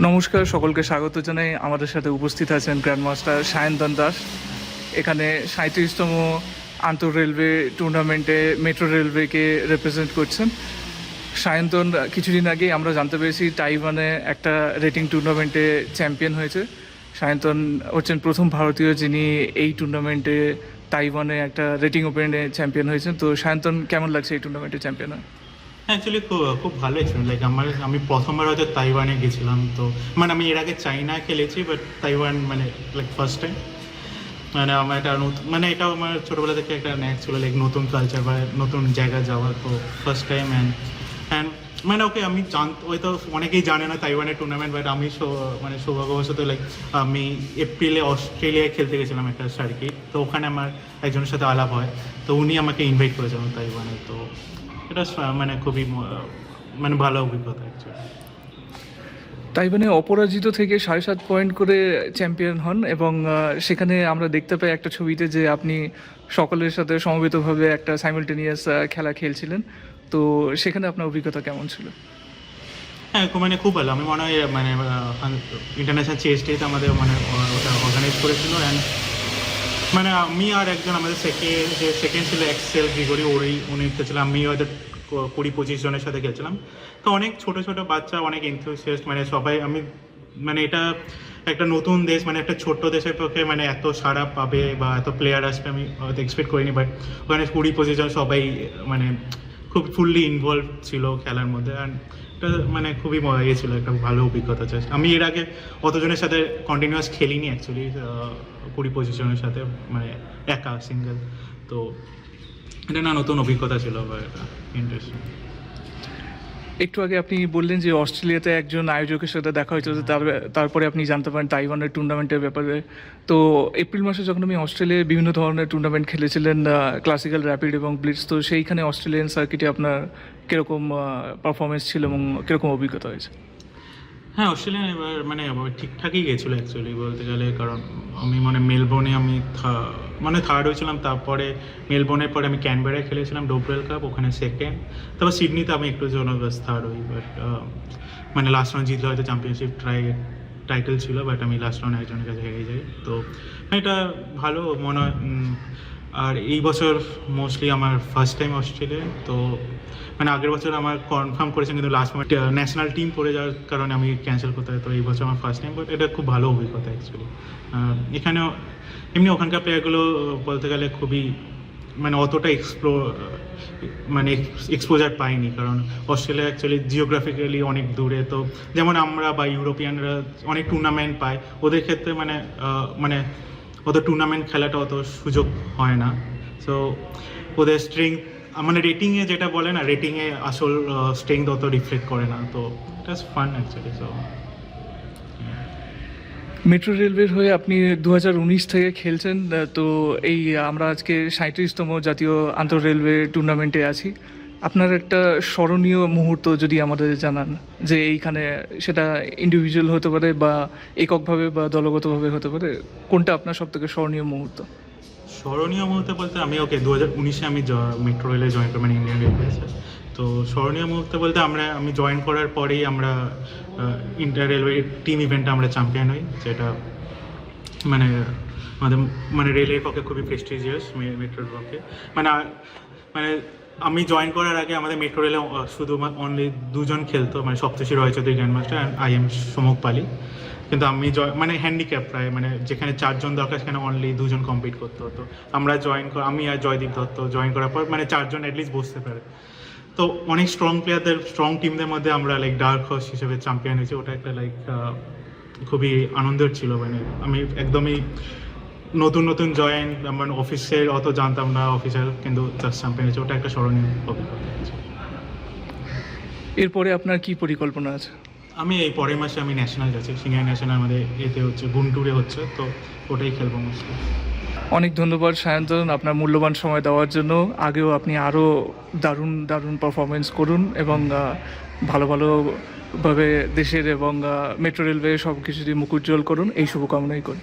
নমস্কার, সকলকে স্বাগত জানাই। আমাদের সাথে উপস্থিত আছেন গ্র্যান্ড মাস্টার সায়ন্তন দাস। এখানে সাঁত্রিশতম আন্তর রেলওয়ে টুর্নামেন্টে মেট্রো রেলওয়েকে রিপ্রেজেন্ট করছেন। সায়ন্তন, কিছুদিন আগে আমরা জানতে পেরেছি তাইওয়ানে একটা রেটিং টুর্নামেন্টে চ্যাম্পিয়ন হয়েছে। সায়ন্তন হচ্ছেন প্রথম ভারতীয় যিনি এই টুর্নামেন্টে তাইওয়ানে একটা রেটিং ওপেনে চ্যাম্পিয়ন হয়েছেন। তো সায়ন্তন, কেমন লাগছে এই টুর্নামেন্টে চ্যাম্পিয়ন হয় অ্যাকচুয়ালি খুব খুব ভালো এক্সপিরিয়েন্স লাইক আমার, আমি প্রথমবার হয়তো তাইওয়ানে গেছিলাম, তো মানে আমি এর আগে চাইনা খেলেছি বাট তাইওয়ান মানে লাইক ফার্স্ট টাইম মানে আমার একটা নতুন মানে এটাও আমার ছোটোবেলা থেকে একটা ন্যাক ছিল লাইক নতুন কালচার বা নতুন জায়গায় যাওয়া তো ফার্স্ট টাইম অ্যান্ড অ্যান্ড মানে ওকে আমি জান হয়তো অনেকেই জানে না তাইওয়ানের টুর্নামেন্ট বাট আমি মানে সৌভাগ্যবশত লাইক আমি এপ্রিলে অস্ট্রেলিয়ায় খেলতে গেছিলাম একটা সার্কিট তো ওখানে আমার একজনের সাথে আলাপ হয়, তো উনি আমাকে ইনভাইট করেছিলেন তাইওয়ানে, তো এটা মানে খুবই মানে ভালো অভিজ্ঞতা অ্যাকচুয়ালি তাইওয়ানে অপরাজিত থেকে সাড়ে সাত পয়েন্ট করে চ্যাম্পিয়ন হন এবং সেখানে আমরা দেখতে পাই একটা ছবিতে যে আপনি সকলের সাথে সমবেতভাবে একটা সাইমালটেনিয়াস খেলা খেলছিলেন। তো সেখানে আপনার অভিজ্ঞতা কেমন ছিল? হ্যাঁ মানে খুব ভালো। আমি মনে হয় মানে ইন্টারন্যাশনাল চেস ডেতে আমাদের মানে ওটা অর্গানাইজ করেছিল। অ্যান্ড মানে আমি আর একজন আমাদের সেকেন্ড যে সেকেন্ড ছিল এক্সেল গ্রিগরি ওরই, উনি খেলছিল আমি হয়তো কুড়ি, পঁচিশ জনের সাথে খেলছিলাম তো অনেক ছোট ছোট বাচ্চা, অনেক এনথুসিয়াস্ট মানে সবাই, আমি মানে এটা একটা নতুন দেশ মানে একটা ছোট্ট দেশের পক্ষে মানে এত সাড়া পাবে বা এত প্লেয়ার আসবে, আমি হয়তো এক্সপেক্ট করিনি বাট ওখানে কুড়ি, পঁচিশ জন সবাই মানে খুব ফুললি ইনভলভ ছিল খেলার মধ্যে। অ্যান্ড এটা মানে খুবই মজা ইয়ে ছিল একটা ভালো অভিজ্ঞতা চাষ আমি এর আগে অতজনের সাথে কন্টিনিউয়াস খেলিনি অ্যাকচুয়ালি কুড়ি পঁচিশ জনের সাথে মানে একা সিঙ্গেল তো এটা না নতুন অভিজ্ঞতা ছিল বা এটা ইন্টারেস্টিং একটু আগে আপনি বললেন যে অস্ট্রেলিয়াতে একজন আয়োজকের সাথে দেখা হয়েছিল তার তারপরে আপনি জানতে পারেন তাইওয়ানের টুর্নামেন্টের ব্যাপারে। তো এপ্রিল মাসে যখন আমি অস্ট্রেলিয়ায় বিভিন্ন ধরনের টুর্নামেন্ট খেলেছিলেন ক্লাসিক্যাল র্যাপিড এবং ব্লিটস তো সেইখানে অস্ট্রেলিয়ান সার্কিটে আপনার কীরকম পারফরমেন্স ছিল এবং কীরকম অভিজ্ঞতা হয়েছে? হ্যাঁ অস্ট্রেলিয়ান এবার মানে ঠিকঠাকই গেছিল অ্যাকচুয়ালি বলতে গেলে, কারণ আমি মানে মেলবোর্নে আমি মানে থার্ড হয়েছিলাম, তারপরে মেলবোর্নের পরে আমি ক্যানবেরায় খেলেছিলাম, ডোবরেল কাপ, ওখানে সেকেন্ড তারপর সিডনিতে আমি একটু জন্য থার্ড হই বাট মানে লাস্ট রাউন্ড জিতলে হয়তো চ্যাম্পিয়নশিপ ট্রাই টাইটেল ছিল বাট আমি লাস্ট রাউন্ড একজনের কাছে হেরে যাই, তো এটা ভালো মনে আর এই বছর মোস্টলি আমার ফার্স্ট টাইম অস্ট্রেলিয়া তো মানে আগের বছর আমার কনফার্ম করেছেন কিন্তু লাস্ট মোমেন্ট ন্যাশনাল টিম পড়ে যাওয়ার কারণে আমি ক্যান্সেল করতে তো এই বছর আমার ফার্স্ট টাইম বাট এটা খুব ভালো অভিজ্ঞতা অ্যাকচুয়ালি এখানেও এমনি ওখানকার প্লেয়ারগুলো বলতে গেলে খুবই মানে অতটা এক্সপ্লো মানে এক্সপোজার পাইনি, কারণ অস্ট্রেলিয়া অ্যাকচুয়ালি জিওগ্রাফিক্যালি অনেক দূরে। তো যেমন আমরা বা ইউরোপিয়ানরা অনেক টুর্নামেন্ট পায়, ওদের ক্ষেত্রে মানে মানে অত টুর্নামেন্ট খেলাটা অত সুযোগ হয় না। সো ওদের স্ট্রেংথ মানে রেটিংয়ে যেটা বলে না রেটিংয়ে আসল স্ট্রেংথ অত রিফ্লেক্ট করে না। তো it's fun actually so metro রেলওয়ের হয়ে আপনি দু হাজার উনিশ থেকে খেলছেন তো এই আমরা আজকে সাঁত্রিশতম জাতীয় আন্তঃ রেলওয়ে টুর্নামেন্টে আছি। আপনার একটা স্মরণীয় মুহূর্ত যদি আমাদের জানান, যে এইখানে সেটা ইন্ডিভিজুয়াল হতে পারে বা এককভাবে বা দলগতভাবে হতে পারে, কোনটা আপনার সব থেকে স্মরণীয় মুহূর্ত? স্মরণীয় মুহূর্ত বলতে আমি ওকে দু হাজার উনিশে আমি মেট্রো রেলে জয়েন করি মানে ইন্ডিয়ান রেলওয়েসে তো স্মরণীয় মুহূর্তে বলতে আমরা, আমি জয়েন করার পরেই আমরা ইন্টার রেলওয়ে টিম ইভেন্টে আমরা চ্যাম্পিয়ন হই, যেটা মানে আমাদের মানে রেলের পক্ষে খুবই প্রেস্টিজিয়াস মেট্রোর পক্ষে মানে মানে আমি জয়েন করার আগে আমাদের মেট্রো রেলে শুধু অনলি দুজন খেলতো মানে Saptashi Roychowdhury grand master and I am Samak Pali. কিন্তু আমি জয় মানে হ্যান্ডিক্যাপ প্রায় মানে যেখানে চারজন দরকার সেখানে অনলি দুজন কমপ্লিট করতে হতো। আমরা জয়েন আমি আর জয়দীপ দত্ত জয়েন করার পর মানে চারজন অ্যাটলিস্ট বসতে পারে। তো অনেক স্ট্রং প্লেয়ারদের স্ট্রং টিমদের মধ্যে আমরা লাইক ডার্ক হর্স হিসেবে চ্যাম্পিয়ন হয়েছি। ওটা একটা লাইক খুবই আনন্দের ছিল মানে আমি একদমই নতুন নতুন জয়েন মানে অফিসের অত জানতাম না অফিসার কিন্তু জাস্ট চ্যাম্পিয়ন হয়েছে ওটা একটা স্মরণীয় অভিজ্ঞতা এরপরে আপনার কি পরিকল্পনা আছে? আমি এই পরের মাসে আমি ন্যাশনাল যাচ্ছি সিনিয়র ন্যাশনাল আমাদের এতে হচ্ছে গুন্টুরে হচ্ছে তো ওটাই খেলব অনেক ধন্যবাদ সায়ন্তন আপনার মূল্যবান সময় দেওয়ার জন্য। আগেও আপনি আরও দারুণ দারুণ পারফরমেন্স করুন এবং ভালো ভালোভাবে দেশের এবং মেট্রো রেলওয়ে সব কিছুরই মুখ উজ্জ্বল করুন। এই শুভকামনাই করি।